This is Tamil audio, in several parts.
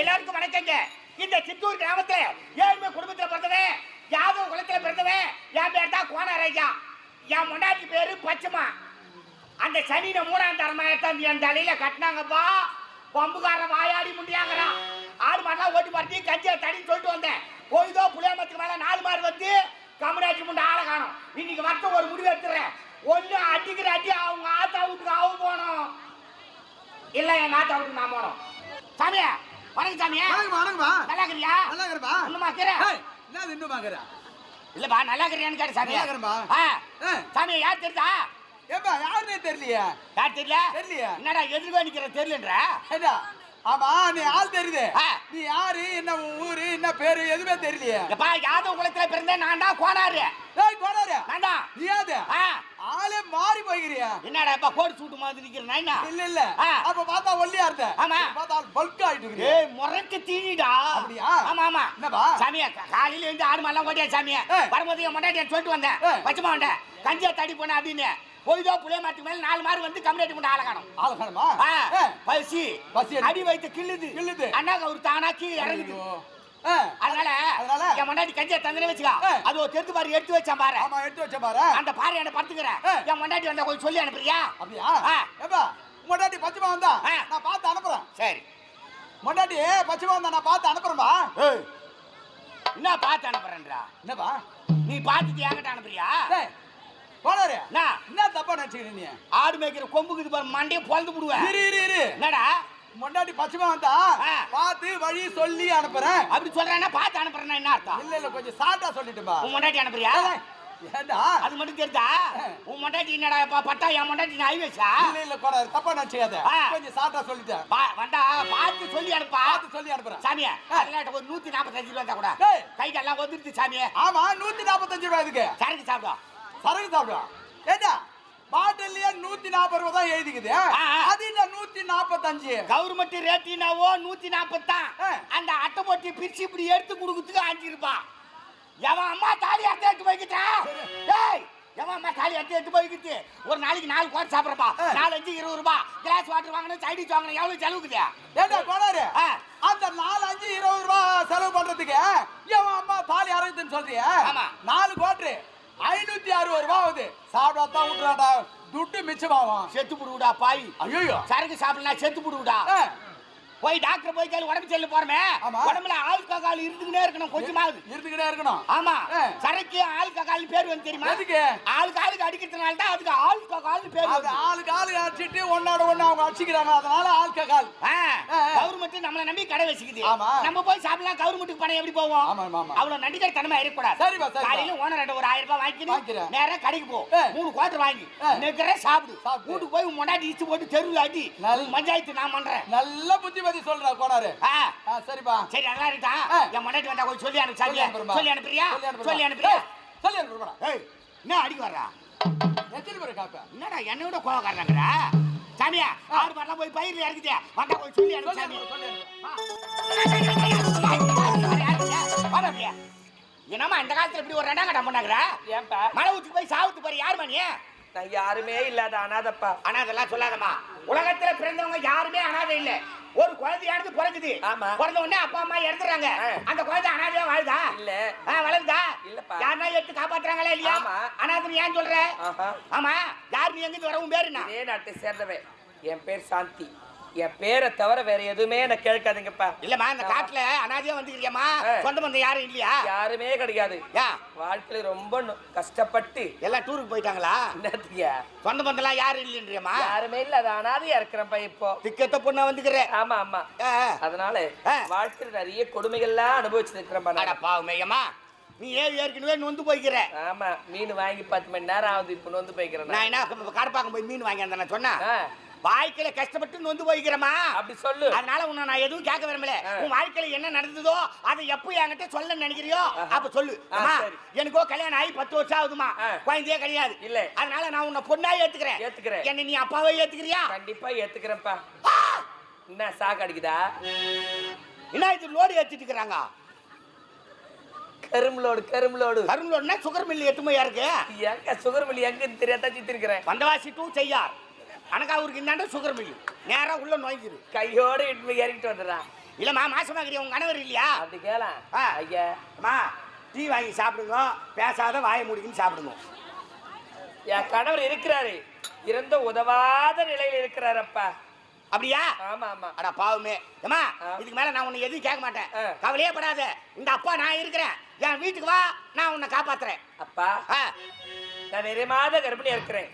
எல்லாருக்கும் வணக்கங்க. இந்த சித்தூர் கிராமத்துல ஏழ்மை குடும்பத்துல பிறந்தவன் யாதவ குலத்துல பிறந்தவன் என் பேர் தான் கோனாரையா என் முன்னாடி பேரு பச்சைமா அந்த சனின மூணாம் தரமா எடுத்து என் தலையில கட்டினாங்கப்பா. பம்புக்காரன் வாயாடி முடியாங்கிறான் ஆடு மாடெல்லாம் ஓட்டி பார்த்து கஞ்சியை தடின்னு சொல்லிட்டு வந்தேன். போய்தோ புளியாமத்துக்கு மேல நாலு மாடு வந்து கம்யூனிட்டி முண்டை ஆளை காணும். இன்னைக்கு மட்டும் ஒரு முடிவு எடுத்துறேன். ஒண்ணு அடிக்கிற அடி அவங்க ஆத்தா வீட்டுக்கு அவங்க போனோம். இல்லை எங்க ஆத்தா வீட்டுக்கு நான் போகணும் சாமியா வணக்கம் சாமியா வணக்கம்மா. நல்லா இருக்கிறியா நல்லா இருக்கிறப்பா. இருக்கிற ஏய், என்னது இன்னும் பாக்குற? இல்லப்பா நல்லா இருக்கிறியான்னு கேட்டு சாமியா நல்லா ஏய், சாமியா யார் தெரியுதா ஏப்பா, யாருன்னே தெரியலையே. யார் தெரியல தெரியலையே. என்னடா எதிர்க்க நிக்கிற தெரியலன்ற ஏண்டா, ஆமா, நீ ஆள் தெரியுது. நீ யாரு, என்ன ஊரு, என்ன பேரு, எதுவுமே தெரியலையே. எப்பா யாதவ குலத்துல பிறந்தேன் நான் தான் கோனாரு ஏய், கோனாரு, நான் தான் நீ யாரு? ஆளே மாறி போய்க்கிறியா? என்னடா இப்ப கோட் சூட்டு மாதிரி நிக்கிறேன் நான் என்ன இல்ல, இல்ல. அப்ப பார்த்தா ஒல்லியா இருந்த. ஆமா. பார்த்தா bulk ஆயிட்டு இருக்கிறியா? முறைக்கு தீனிடா அப்படியா? ஆமா ஆமா என்னப்பா? சாமியா காலையில இருந்து ஆடு மாலாம் ஓட்டியா சாமியா. வரும்போது என் முன்னாடி சொல்லிட்டு வந்தேன் ஏய். பச்சைமா வந்தேன் கஞ்சியா தடி போனேன் அப்படின்னு பொய்தோ புளிய மாட்டுக்கு மேல நாலு மாடு வந்து கம்யூனிட்டி முண்டை ஆள காணும் ஆளை காணுமா? பசி பசி. அடி வைத்து கிள்ளுது கிள்ளுது. அண்ணாக்கு ஒரு தானா கீழே இறங்குது அதனால அதனால? என் முன்னாடி கஞ்சியா தந்தனே வச்சுக்கா. அது ஒரு தெருத்து பாரு எடுத்து வச்சான் பாரு ஆமா, எடுத்து வச்ச பாரு. அந்த பாரு என்ன படுத்துக்கிறேன். என் முன்னாடி வந்தா கொஞ்சம் சொல்லி அனுப்புறியா அப்படியா? ஏப்பா, மொண்டாட்டி பச்சைமா வந்தா. நான் பார்த்து அனுப்புறேன் சரி மொண்டாட்டி பச்சைமா வந்தா நான் பார்த்து அனுப்புறேன்பா என்ன பார்த்து அனுப்புறேன்றா? என்னப்பா? நீ பார்த்துட்டு என்கிட்ட அனுப்புறியா? கோளாறு, என்ன? தப்பா நினைச்சுக்கிற நீ? ஆடு மேய்க்கிற கொம்புக்கு இது பாரு மண்டையை பொழந்து விடுவேன் இரு இரு இரு. என்னடா? மொண்டாட்டி பச்சைமா வந்தா. பார்த்து வழி சொல்லி அனுப்புறேன். அப்படி சொல்றேன்னா பார்த்து அனுப்புறேன்னா என்ன அர்த்தம்? இல்ல இல்ல கொஞ்சம் சாட்டா சொல்லிட்டுமா உன் மொண்டாட்டி அனுப்புறியா? ஏண்டா? அது மட்டும் தெரிஞ்சா? உன் மொண்டாட்டி என்னடா பட்டா என் மொண்டாட்டி நான் ஐவேஷா இல்ல இல்ல கோளாறு தப்பா நினைச்சுக்காத. ஆ. கொஞ்சம் சாட்டா சொல்லிட்டேன். வந்தா பார்த்து சொல்லி அனுப்பா. பார்த்து சொல்லி அனுப்புறேன். சாமியா. அதெல்லாம் ஒரு நூத்தி நாற்பத்தஞ்சு ரூபா இருந்தா கூட. கைக்கு எல்லாம் வந்துருச்சு சாமியே. ஆமா நூத்தி நாற்பத்தஞ்சு ரூபாய் இதுக்கு சரக்கு சாப்பிடும் சரக்கு சாப்பிடுவா. ஏண்டா? பாட்டிலேயே நூத்தி நாற்பது ரூபாய் தான் எழுதிக்குது. அது என்ன நூத்தி நாற்பத்தஞ்சு கவர்மெண்ட் ரேட்டினாவோ நூத்தி நாற்பத்தான். அந்த அட்டை போட்டி பிரிச்சு இப்படி எடுத்து கொடுக்கறதுக்கு அஞ்சு ரூபாய் எவன் அம்மா தாலி அட்டை எடுத்து போய்க்கிட்டான் டேய் எவன் அம்மா தாலி அட்டை எடுத்து போய்க்கிட்டு ஒரு நாளைக்கு நாலு கோட்டை சாப்பிட்றப்பா. நாலு அஞ்சு இருபது ரூபாய் கிளாஸ் வாட்டர் வாங்கணும் சைடிஸ் வாங்கணும் எவ்வளவு செலவுக்குது? ஏண்டா ஆ. அந்த நாலு அஞ்சு இருபது ரூபாய் செலவு பண்றதுக்கு என் அம்மா தாலி அரைக்குதுன்னு சொல்றியா? ஆமா. நாலு கோட்டு ஐநூத்தி அறுபது ரூபாய் ஆகுது. சாப்பிடாதான் விட்டுறாடா துட்டு மிச்சமாகும். செத்து புடுவிடா பாய் ஐயோ சரக்கு சாப்பிடலாம் செத்து புடுவிடா. போய் டாக்டர் போய் கேளு உடம்பு செல்லு போறமே. உடம்புல ஆல்கஹால் இருந்துகிட்டே இருக்கணும் கொஞ்சமாவது இருந்துகிட்டே இருக்கணும் ஆமா. சரக்கு ஆல்கஹால் பேர் வந்து தெரியுமா எதுக்கு? ஆல்கஹாலுக்கு அடிக்கிறதுனால தான் அதுக்கு ஆல்கஹால் பேர் ஆளுக்கு ஆளு அடிச்சிட்டு ஒன்னோட ஒண்ணு அவங்க அடிச்சுக்கிறாங்க அதனால ஆல்கஹால் ஆ. கவர்மெண்ட் நம்மள நம்பி கடை வச்சுக்குது. ஆமா. நம்ம போய் சாப்பிடலாம் கவர்மெண்ட்டுக்கு பணம் எப்படி போவோம்? ஆமா, ஆமா, ஆமா. அவ்வளவு நடிகர் தனமா இருக்கக்கூடாது. காலையில ஓனர் ஒரு ஆயிரம் ரூபாய் வாங்கிக்கணும் வாங்கிக்கிறேன். நேரா கடைக்கு போ. மூணு கோட்டர் வாங்கி. நிக்கிற சாப்பிடு. வீட்டுக்கு போய் முன்னாடி இச்சு போட்டு தெருவில் நல்ல- பஞ்சாயத்து நான் பண்றேன். நல்ல புத்திமதி சொல்ற கோனாரு. சரிப்பா. சரி அதெல்லாம் இருக்கா ஆ. என் முன்னாடி வந்தா கொஞ்சம் சொல்லி அனுப்பு சொல்லி அனுப்புறியா? சொல்லி அனுப்புறியா? சொல்லி அனுப்புறா என்ன அடிக்க வர்றா? எத்தனை பேர் காப்ப? என்னடா என்னை விட கோவக்காரங்கிறா சாமியா ஆறு மாதிரிலாம் போய் பயிர் இறக்குதே வந்தா கொஞ்சம் சொல்லி அனுப்பு சாமி. என்னம்மா இந்த காலத்துல இப்படி ஒரு ரெண்டாம் கட்டம் பண்ணாங்கற ஏன்பா? மலை ஊத்தி போய் சாவுத்து பாரு யார் மணி நான் யாருமே இல்லாத அனாதப்பா. ஆனா அதெல்லாம் சொல்லாதம்மா. உலகத்துல பிறந்தவங்க யாருமே அனாதை இல்ல. ஒரு குழந்தையானது பிறக்குது. ஆமா. பிறந்த உடனே அப்பா அம்மா இறந்துறாங்க. அந்த குழந்தை அனாதையா வாழுதா? இல்ல. வளருதா? இல்லப்பா. யாருன்னா எடுத்து காப்பாத்துறாங்களா இல்லையா? ஆமா. அனாதை ஏன் சொல்ற. ஆமா. யார் நீ எங்கிருந்து வர உன் பேரு நாட்டை சேர்ந்தவன். என் பேர் சாந்தி. என் பேரை தவிர வேற எதுவுமே எனக்கு கேட்காதுங்கப்பா. இல்லம்மா இந்த. காட்டுல அனாதையா வந்துக்கிறியம்மா. சொந்த பந்தம் யாரும் இல்லையா? யாருமே கிடையாது. வாழ்க்கையில ரொம்ப கஷ்டப்பட்டு எல்லாம் டூருக்கு போயிட்டாங்களா? என்னத்துக்கியா சொந்த பந்தம்லாம் யாரும் இல்லைன்றியம்மா? யாருமே இல்லாத அனாதையா இருக்கிறப்பா இப்போ. திக்கத்த பொண்ணா வந்துக்கிற ஆமா ஆமா. அதனால. வாழ்க்கையில நிறைய கொடுமைகள்லாம் அனுபவிச்சு இருக்கிறேன் அட பாவமேயம்மா நீ ஏன் ஏற்கனவே நொந்து போய்க்கிற. ஆமா மீன் வாங்கி பத்து மணி நேரம் ஆகுது இப்போ வந்து போய்க்கிறேன் நான். என்ன கடப்பாக்கம் போய் மீன் வாங்கி வந்தேன் சொன்னா? ஆ. வாழ்க்கையில கஷ்டப்பட்டு நொந்து போய்க்கிறேம்மா. அப்படி சொல்லு. அதனால உன்னை நான் எதுவும் கேட்க விரும்பல. உன் வாழ்க்கையில என்ன நடந்ததோ அதை எப்போ என்கிட்ட சொல்ல நினைக்கிறியோ. அப்ப சொல்லு. எனக்கோ கல்யாணம் ஆகி பத்து வருஷம் ஆகுதுமா. குழந்தையே கிடையாது. இல்ல. அதனால நான் உன்னை பொண்ணா ஏத்துக்கிறேன். ஏத்துக்கிறேன். என்ன நீ அப்பாவே ஏத்துக்கிறியா? கண்டிப்பா ஏத்துக்கிறேன்ப்பா. என்ன சாக்கு அடிக்குதா? என்ன இது லோடு ஏத்திட்டு இருக்கிறாங்க. கரும்புலோடு கரும்புலோடு கரும்புலோடுனா சுகர் மில் எட்டுமையா இருக்கு? எங்க சுகர் மில்லி எங்கன்னு தெரியாதா சித்திருக்கிறேன். வந்தவாசி டூ செய்யார். கணக்காவூருக்கு இந்தாண்ட சுகர் மில் நேரா உள்ள நோய்க்குது கையோட இட்டு இறக்கிட்டு வந்துடுறான் இல்லம்மா மாசமா இருக்கிற உங்க கணவர் இல்லையா? அப்படி கேள. ஆ. ஐயா. அம்மா டீ வாங்கி சாப்பிடுங்க. பேசாத வாயை முடிக்குன்னு சாப்பிடுங்க. என் கணவர் இருக்கிறாரு. இருந்த உதவாத நிலையில் இருக்கிறாரப்பா அப்படியா? ஆமா ஆமா. அட பாவமே. ஏம்மா ஆ. இதுக்கு மேல நான் உன்னை எதுவும் கேட்க மாட்டேன். கவலையே படாத. இந்த அப்பா நான் இருக்கிறேன். என் வீட்டுக்கு வா நான் உன்னை காப்பாத்துறேன். அப்பா. நான் நிறைய மாத கர்ப்பிணியா இருக்கிறேன்.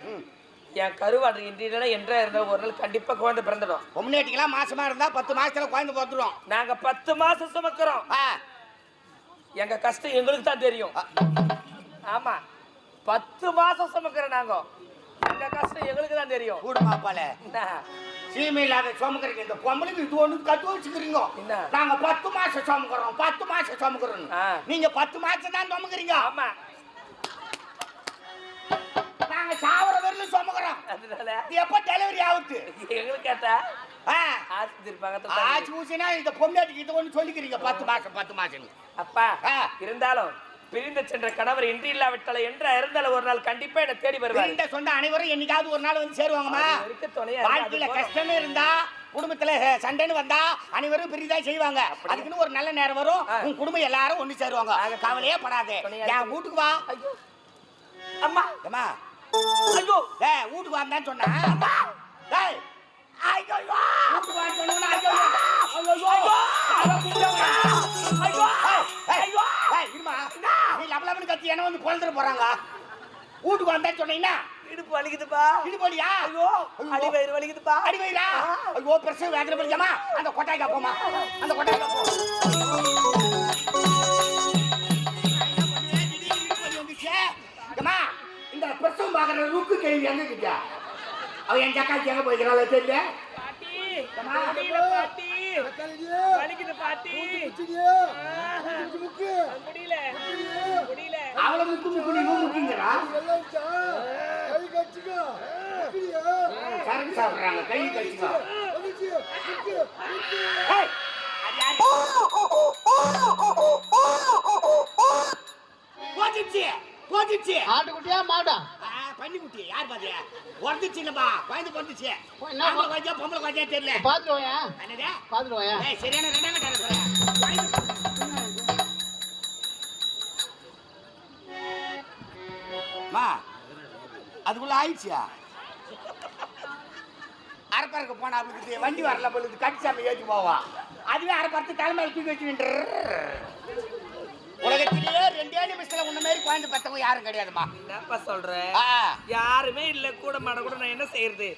என் கருவாடு இன்றைய என்றா இருந்தா ஒரு நாள் கண்டிப்பா குழந்தை பிறந்துடும். பொம்னாட்டிக்கெல்லாம் மாசமா இருந்தா பத்து மாசத்துல குழந்தை பார்த்துருவோம் நாங்க பத்து மாசம் சுமக்கிறோம். ஆ. எங்க கஷ்டம் எங்களுக்கு தான் தெரியும். ஆ. ஆமா. பத்து மாசம் சுமக்கிறோம் நாங்க. எங்க கஷ்டம் எங்களுக்கு தான் தெரியும். கூட மாப்பால. என்ன? சீமை இல்லாத சுமக்கிறீங்க. இந்த பொம்பளைக்கு இது ஒண்ணு கத்து வச்சுக்கிறீங்க. என்ன? நாங்க பத்து மாசம் சுமக்கிறோம். பத்து மாசம் சுமக்கிறோம் ஆ. நீங்க பத்து மாசம் தான் சுமக்கிறீங்க. ஆமா. நாங்க சாவர சுமக்கிறோம் அதனால? இது எப்ப டெலிவரி ஆகுது? எங்களுக்கு கேட்டா? ஆ. ஆஸ்பத்திரி பக்கத்துல ஆச்சு ஊசினா இந்த பொம்னாட்டிக்கு இது சொல்லிக்கிறீங்க. பத்து மாசம் பத்து மாசம் அப்பா. இருந்தாலும் பிரிந்து சென்ற கணவர் இன்றி இல்லாவிட்டால என்ற இருந்தாலும் ஒரு நாள் கண்டிப்பா என்ன தேடி வருவார். இந்த சொந்த அனைவரும் என்னைக்காவது ஒரு நாள் வந்து சேருவாங்கம்மா. வாழ்க்கையில போதும். கஷ்டம்னு இருந்தா குடும்பத்துல சண்டைன்னு வந்தா அனைவரும் பிரிதா செய்வாங்க. அதுக்குன்னு ஒரு நல்ல நேரம் வரும். உன் குடும்பம் எல்லாரும் ஒண்ணு சேருவாங்க. கவலையே படாதே. என். வீட்டுக்கு வா. அம்மா. ஐயோ டேய் வீட்டுக்கு வான்னு சொன்னா? டேய் ஐயோ வீட்டுக்கு வான்னு சொன்னா ஐயோ ஐயோ. ஐயோ ஐயோ. ஐயோ. இருமா. நீ லபலபன்னு கத்தி என்ன வந்து குழந்தை போறாங்க. வீட்டுக்கு வந்தா சொன்னீங்கன்னா இடுப்பு வலிக்குதுப்பா. இது போலியா ஐயோ அடி வயிறு வலிக்குதுப்பா. அடி வைரா ஐயோ பிரசவ வேதனை படிக்காமா அந்த கொட்டாய்க்கா போமா அந்த கொட்டாய்க்கா போ. பிரசவம் பாக்குற ருக்கு கேள்வி எங்க கிட்டியா அவ என் ஜக்காச்சி எங்க போய்க்கிறாள் தெரியல அவளை முக்கு முக்கு நீ முக்குங்கிறா சரக்கு சாப்பிடுறாங்க கை கழிச்சுக்கோ போட்டுச்சு ஆட்டுக்குட்டியா மாடா பன்னிக்குட்டி. யார் பாத்தியா? உடந்துச்சுங்கப்பா குழந்தை பிறந்துச்சு. என்ன ஆம்பளை குழந்தையா பொம்பளை குழந்தையா தெரியல. பாத்துட்டு வாயா என்னடா பாத்துட்டு வாயா ஏய் சரியான சொல்றேன் மா அதுக்குள்ள ஆயிடுச்சியா? அரப்பறக்க போனா அவளுக்கு வண்டி வரல பொழுது கடிச்சாம ஏற்றி போவா. அதுவே அரப்பறத்து தலைமையில தூக்கி வச்சு நின்று உலகத்திலேயே ரெண்டே நிமிஷத்துல உன்ன மாதிரி குழந்தை பெற்றவங்க யாரும் கிடையாதுமா என்னப்பா சொல்ற? ஆ யாருமே இல்ல கூட மாட கூட நான் என்ன செய்யறது?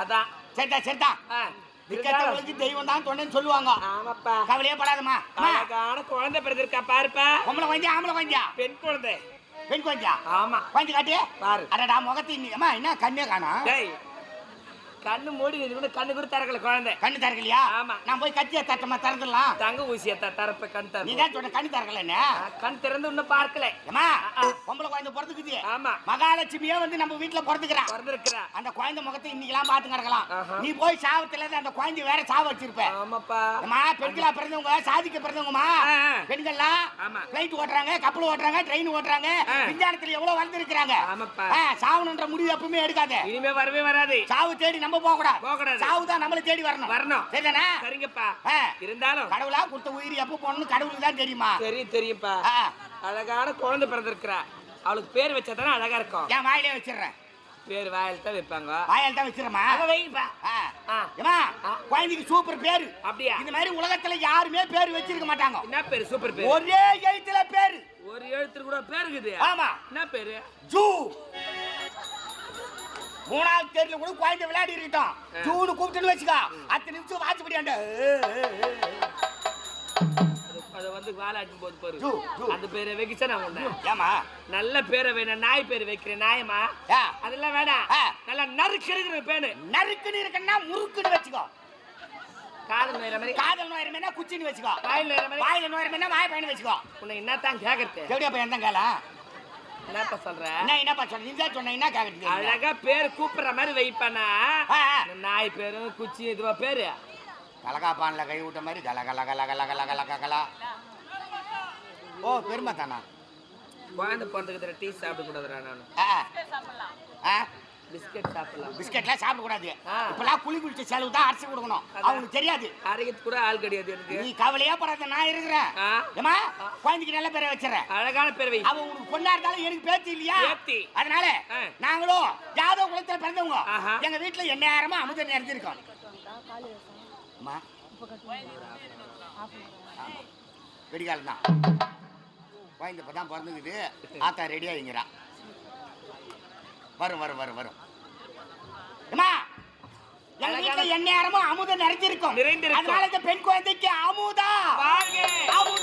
அதான். சரிதா சரிதா இருந்தாலும் விற்கிறவங்களுக்கு தெய்வம் தான் தொண்டைன்னு சொல்லுவாங்க. ஆமாப்பா. கவலையே படாதம்மா. அழகான குழந்தை பிறந்திருக்கா பாருப்பா. பொம்பளை குழந்தையா ஆம்பளை குழந்தையா பெண் குழந்தை. பெண் குழந்தையா? ஆமா. குழந்தை காட்டு? பாரு. அடடா முகத்தை அம்மா என்ன கண்ணே காணா? டேய் கண்ணு மூடி கூட கண்ணு கூட திறக்கல குழந்தை. கண்ணு திறக்கலையா? ஆமா. நான் போய் கத்திய தட்டமா திறந்துடலாம். தங்க ஊசிய தரப்ப கண் நீ தர தான் சொன்ன கண்ணு திறக்கலன்னு கண் திறந்து இன்னும் பார்க்கல. ஏமா. பொம்பளை குழந்தை பிறந்துக்குது. ஆமா. மகாலட்சுமியே வந்து நம்ம வீட்டுல பிறந்துக்கிறா. பிறந்திருக்கிறா. அந்த குழந்தை முகத்தை இன்னைக்கெல்லாம் பாத்து கிடக்கலாம். நீ போய் சாவத்துல இருந்து அந்த குழந்தை வேற சாவ வச்சிருப்ப. ஆமாப்பா. அம்மா பெண்களா பிறந்தவங்க சாதிக்க பிறந்தவங்கம்மா. பெண்கள்லாம் ஆமா. பிளைட் ஓட்டுறாங்க கப்பல் ஓட்டுறாங்க ட்ரெயின் ஓட்டுறாங்க. விஞ்ஞானத்துல எவ்வளவு வளர்ந்துருக்காங்க ஆமாப்பா. சாவணுன்ற முடிவு எப்பவுமே எடுக்காத. இனிமே வரவே வராது. சாவு தேடி நம்ம போக கூடாது போகக்கூடாது. சாவு தான் நம்மளை தேடி வரணும். வரணும். சரிதானே? சரிங்கப்பா. இருந்தாலும் கடவுளா கொடுத்த உயிர் எப்ப போகணும்னு கடவுளுக்கு தான் தெரியுமா? தெரியும் தெரியும்ப்பா அழகான குழந்தை பிறந்திருக்கிறா. அவளுக்கு பேர் வச்சா தானே அழகா இருக்கும். என் வாயிலே வச்சிடுறேன். பேர் வாயில் தான் வைப்பாங்க. வாயால் தான் வச்சிடறமா அத வைப்பா. ஏமா. குழந்தைக்கு சூப்பர் பேரு. அப்படியா? இந்த மாதிரி உலகத்துல யாருமே பேர் வச்சிருக்க மாட்டாங்க. என்ன பேரு? சூப்பர் பேர்? ஒரே எழுத்துல பேரு. ஒரு எழுத்து கூட பேர் இருக்குது. ஆமா. என்ன பேரு? ஜூ. மூணாவது தேர்ல கூட குழந்தை விளையாடி இருக்கட்டும். ஜூனு கூப்பிட்டுன்னு வச்சுக்கோ. அத்தனை நிமிஷம் வாட்ச்படியாண்ட அது- அது வந்து வாலாட்டி போது பாரு. அந்த பேரை வைக்கிச்சா நான் உன்னை ஏமா நல்ல பேரை வேணும் நாய் பேர் வைக்கிறேன். நாயமா அதெல்லாம் வேணாம். நல்லா நறுக்கிற பேரு நறுக்குன்னு இருக்குன்னா முறுக்குன்னு வச்சுக்கோ. காதல் நேர மாதிரி. காதல் நோயரமேனா குச்சின்னு வச்சுக்கோ. வாயில் நேர மாதிரி. வாயில வாய பையன் வச்சுக்கோ. உன்னை என்னத்தான் கேட்கறது எப்படியா பையன் தான் கேள என்னப்பா சொல்ற? என்ன என்னப்பா சொல்ற? நீ தான் சொன்ன என்ன அழகா பேர் கூப்பிடுற மாதிரி வைப்பானா? நாய் பேரும் குச்சி இதுவா பேரு? கலகாப்பான்ல கை விட்ட மாதிரி கல கல கல கல கல கல கலா ஓ பெருமை தானா குழந்தை பிறந்துக்கிற டீ சாப்பிட கூடாதுடா நான். பிஸ்கட் சாப்பிடலாம். பிஸ்கெட்லாம் சாப்பிடக்கூடாது. இப்பெல்லாம் குழி குளிச்ச செலவு தான் அரிசி கொடுக்கணும். அவங்களுக்கு தெரியாது. அரைக்கிறது கூட ஆள் கிடையாது எனக்கு. நீ கவலையா படாத நான் இருக்கிறேன். ஏமா குழந்தைக்கு நல்ல பேரை வச்சிடறேன். அழகான பேரவை அவன் உனக்கு பொண்ணா இருந்தாலும் எனக்கு பேச்சு இல்லையா. அதனால. நாங்களும் யாதவ குலத்துல பிறந்தவங்க. எங்க வீட்டுல எந்நேரமா அமுதம் நிறைஞ்சிருக்கோம். அம்மா. வெடிகாலம் தான் குழந்தை இப்போ தான் பிறந்துக்குது. ஆத்தா ரெடி ஆகிங்கிறான் வரும் வரும் வரும் வரும். அம்மா வீட்டுல எந்நேரமும் அமுதம் நிறைஞ்சிருக்கும். அதனால இந்த பெண் குழந்தைக்கு அமுதா. அமுதா.